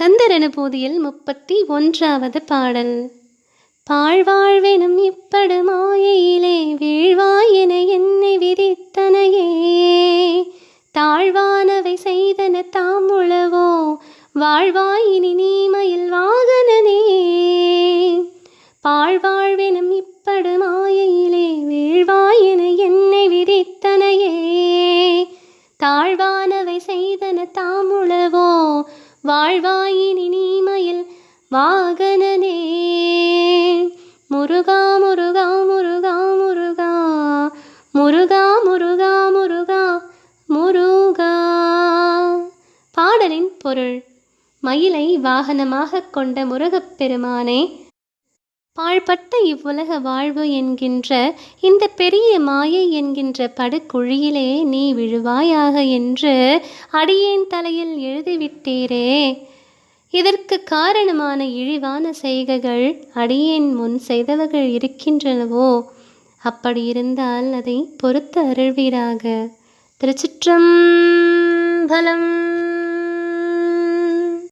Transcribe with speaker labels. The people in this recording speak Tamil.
Speaker 1: கந்தரன போதியில் முப்பத்தி ஒன்றாவது பாடல். பாழ்வாழ்வெனும் இப்படு மாயையிலே வீழ்வாயின என்னை விதித்தனையே. தாழ்வானவை செய்தன தாம் வாழ்வாயினி நீமையில் வாகனனே. பாழ்வாழ்வெனும் இப்படு மாயையிலே வீழ்வாயின என்னை விதித்தனையே. தாழ்வானவை செய்தன தாம் உளவோ வாழ்வா வாகனனே. முருகா முருகா முருகா முருகா. முருகா முருகா முருகா முருகா. பாடலின் பொருள் மயிலை வாகனமாக கொண்ட முருகப்பெருமானே பாழ்பட்ட இவ்வுலக வாழ்வு என்கின்ற இந்த பெரிய மாயை என்கின்ற படுக்குழியிலே நீ விழுவாயாக என்று அடியேன் தலையில் எழுதிவிட்டீரே. இதற்கு காரணமான இழிவான செய்கைகள் அடியேன் முன் செய்தவர்கள் இருக்கின்றனவோ? அப்படி இருந்தால் அதை பொறுத்து அருள்வீராக. திருச்சிற்றம்பலம்